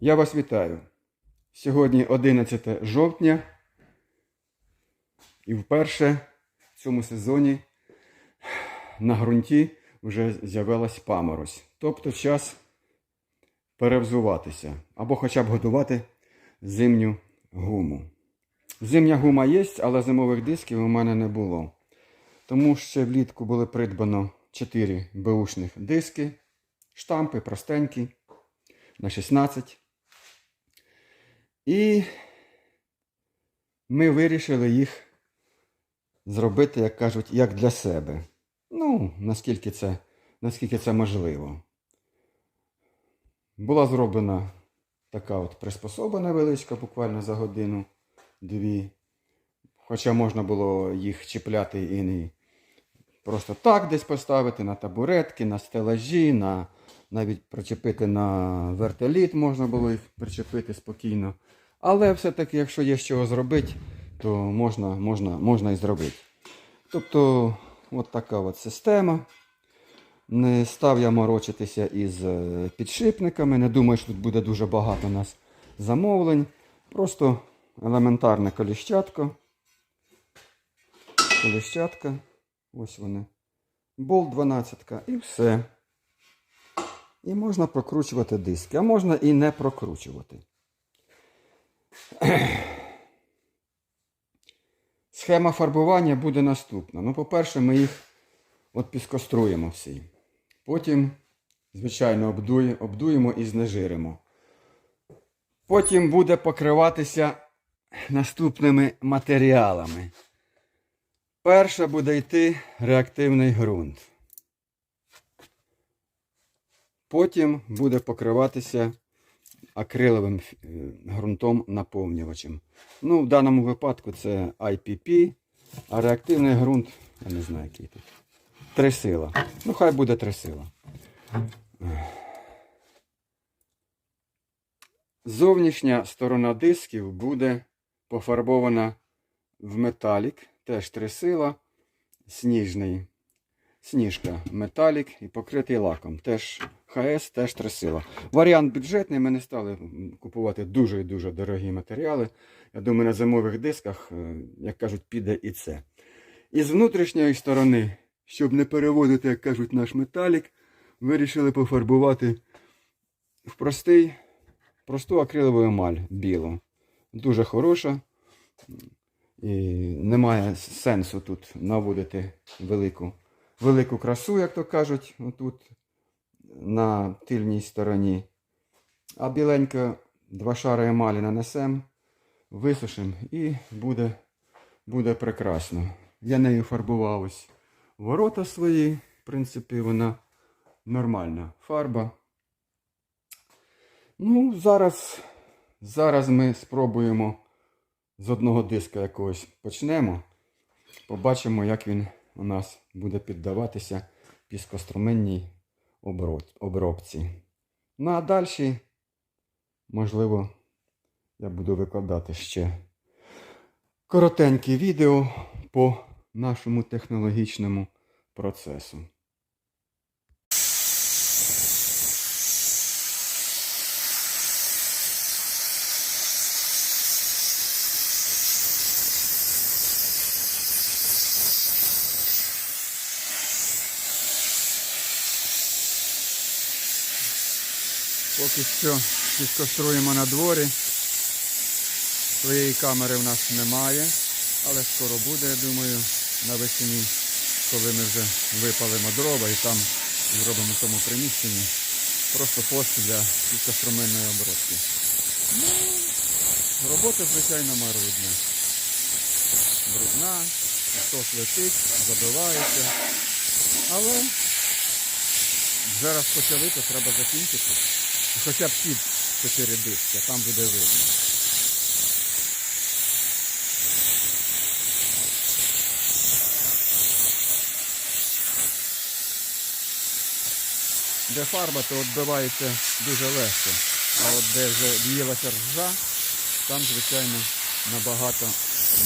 Я вас вітаю. Сьогодні 11 жовтня. І вперше в цьому сезоні на ґрунті вже з'явилась паморозь. Тобто час перевзуватися або хоча б готувати зимню гуму. Зимня гума є, але зимових дисків у мене не було. Тому ще влітку були придбано 4 беушних диски, штампи простенькі на 16. І ми вирішили їх зробити, як кажуть, як для себе. Ну, наскільки це, наскільки це можливо. Була зроблена така от приспособа невеличка, буквально за годину-дві. Хоча можна було їх чіпляти і не просто так десь поставити на табуретки, на стелажі, на, навіть причепити на вертоліт можна було їх причепити спокійно. Але все-таки, якщо є чого зробити, то можна, можна, можна і зробити. Тобто, от така от система. Не став я морочитися із е, підшипниками. Не думаю, що тут буде дуже багато у нас замовлень. Просто елементарне коліщатко. Коліщатка. Ось вони. Болт 12 і все. І можна прокручувати диски, а можна і не прокручувати. Схема фарбування буде наступна. Ну, по-перше, ми їх от піскоструємо всі. Потім, звичайно, обдує- обдуємо і знежиримо. Потім буде покриватися наступними матеріалами. Перше буде йти реактивний ґрунт. Потім буде покриватися акриловим е, ґрунтом наповнювачем. Ну, в даному випадку це IPP, а реактивний ґрунт, я не знаю, який тут. Три сила. Ну, хай буде три сила. Зовнішня сторона дисків буде пофарбована в металік, теж три сила, сніжний, сніжка металік і покритий лаком. Теж ХС, теж три сила. Варіант бюджетний, ми не стали купувати дуже і дуже дорогі матеріали. Я думаю, на зимових дисках, е, як кажуть, піде і це. І з внутрішньої сторони, щоб не переводити, як кажуть, наш металік, вирішили пофарбувати в простий, просту акрилову емаль білу. Дуже хороша. І немає сенсу тут наводити велику, велику красу, як то кажуть, отут на тильній стороні. А біленько два шари емалі нанесемо, висушимо і буде, буде прекрасно. Я нею фарбував ось ворота свої. В принципі, вона нормальна фарба. Ну, зараз, зараз ми спробуємо з одного диска якогось почнемо. Побачимо, як він у нас буде піддаватися піскоструменній обробці. Ну а далі, можливо, я буду викладати ще коротеньке відео по нашому технологічному процесу. Поки що піскоструємо на дворі. Своєї камери в нас немає, але скоро буде, я думаю, навесні, коли ми вже випалимо дрова і там зробимо в тому приміщенні просто пост для піскоструменної обробки. Ну, робота, звичайно, марудна. Брудна, хтось летить, забивається. Але вже раз почали, то треба закінчити. Хоча б ці чотири диски, там буде видно. Де фарба, то відбивається дуже легко. А от де вже в'їлася ржа, там, звичайно, набагато,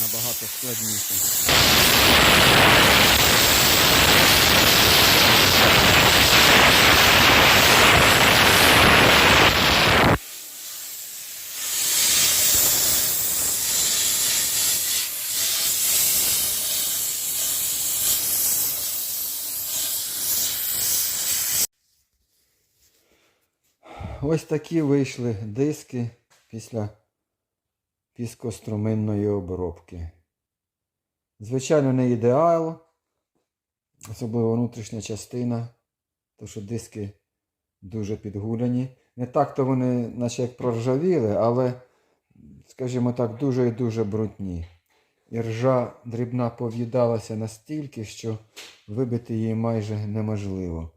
набагато складніше. Ось такі вийшли диски після піскоструменної обробки. Звичайно, не ідеал, особливо внутрішня частина, тому що диски дуже підгуляні. Не так-то вони, наче як проржавіли, але, скажімо так, дуже і дуже брудні. І ржа дрібна пов'їдалася настільки, що вибити її майже неможливо.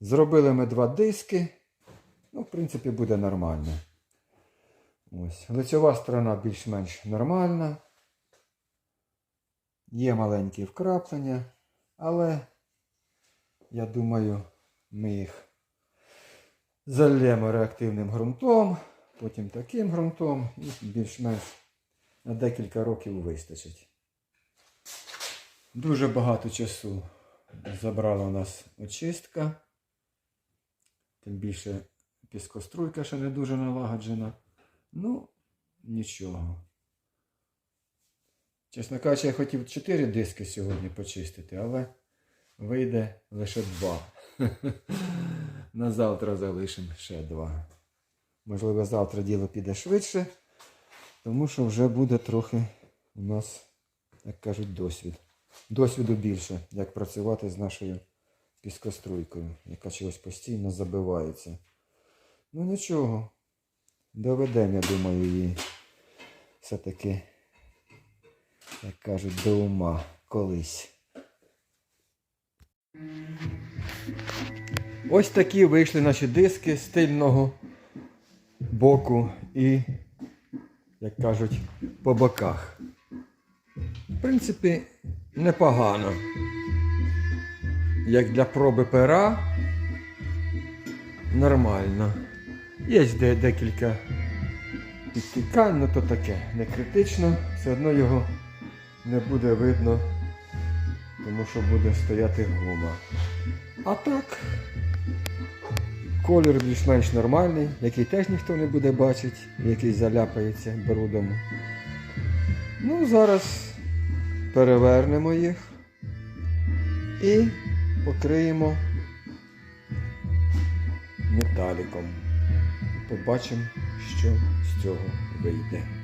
Зробили ми два диски. Ну, в принципі, буде нормально. Ось. Лицьова сторона більш-менш нормальна. Є маленькі вкраплення, але я думаю, ми їх зальємо реактивним ґрунтом, потім таким ґрунтом і більш-менш на декілька років вистачить. Дуже багато часу забрала у нас очистка. Тим більше піскоструйка ще не дуже налагоджена. Ну, нічого. Чесно кажучи, я хотів 4 диски сьогодні почистити, але вийде лише 2. На завтра залишимо ще 2. Можливо, завтра діло піде швидше, тому що вже буде трохи у нас, як кажуть, досвід. Досвіду більше, як працювати з нашою піскоструйкою, яка чогось постійно забивається. Ну нічого, доведемо, я думаю, її все-таки, як кажуть, до ума колись. Ось такі вийшли наші диски з тильного боку і, як кажуть, по боках. В принципі, непогано. Як для проби пера, нормально. Є де декілька підтікань, ну то таке, не критично, все одно його не буде видно, тому що буде стояти гума. А так, колір більш-менш нормальний, який теж ніхто не буде бачити, який заляпається брудом. Ну, зараз перевернемо їх і покриємо металіком. Побачимо, що з цього вийде.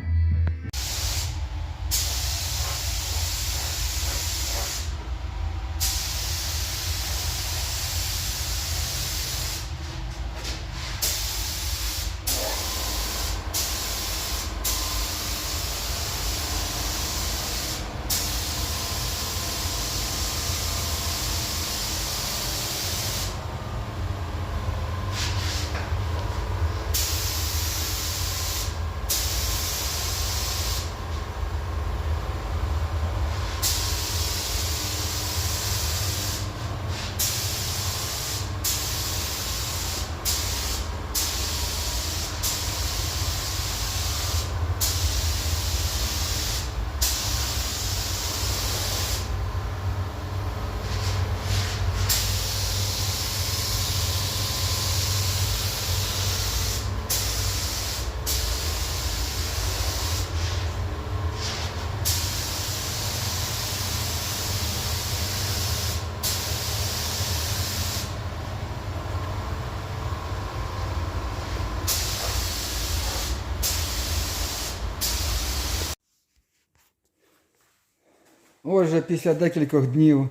Отже, після декількох днів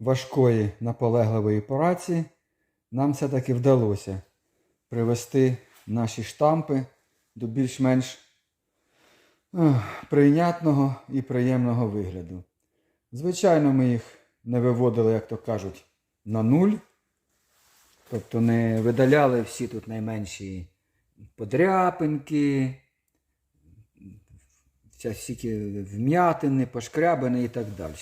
важкої наполегливої праці нам все-таки вдалося привести наші штампи до більш-менш прийнятного і приємного вигляду. Звичайно, ми їх не виводили, як то кажуть, на нуль. Тобто не видаляли всі тут найменші подряпинки, вся- всякі вм'ятини, пошкрябини і так далі.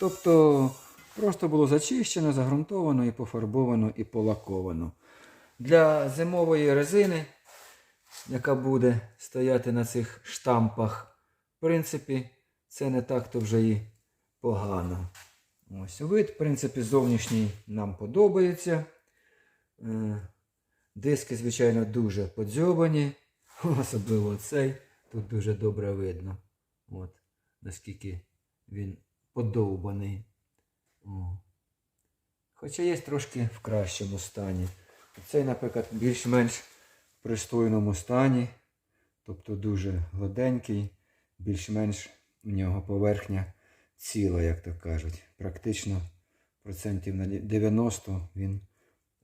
Тобто просто було зачищено, загрунтовано і пофарбовано і полаковано. Для зимової резини, яка буде стояти на цих штампах, в принципі, це не так-то вже і погано. Ось вид, в принципі, зовнішній нам подобається. Е, Диски, звичайно, дуже подзьобані, особливо цей. Тут дуже добре видно, от, наскільки він подовбаний. О. Хоча є трошки в кращому стані. Цей, наприклад, більш-менш пристойному стані, тобто дуже гладенький, більш-менш у нього поверхня ціла, як то кажуть. Практично процентів на 90 він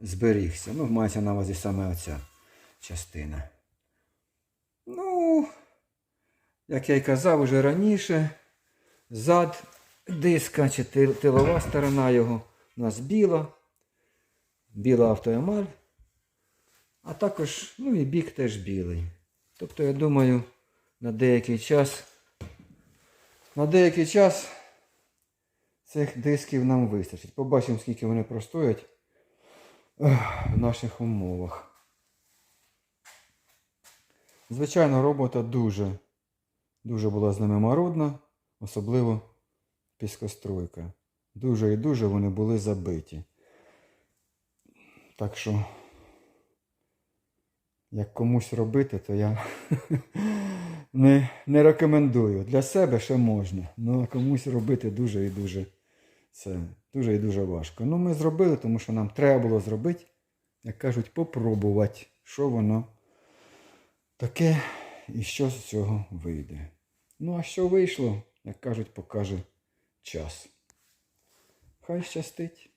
зберігся. Ну, мається на увазі саме оця частина. Ну, як я й казав уже раніше, зад диска чи тилова сторона його у нас біла, біла автоемаль, а також, ну і бік теж білий. Тобто, я думаю, на деякий час, на деякий час цих дисків нам вистачить. Побачимо, скільки вони простоять в наших умовах. Звичайно, робота дуже, дуже була з ними марудна, особливо піскостройка. Дуже і дуже вони були забиті. Так що, як комусь робити, то я не, не рекомендую. Для себе ще можна. Ну а комусь робити дуже і дуже це дуже і дуже важко. Ну, ми зробили, тому що нам треба було зробити, як кажуть, попробувати, що воно таке і що з цього вийде. Ну, а що вийшло, як кажуть, покаже час. Хай щастить.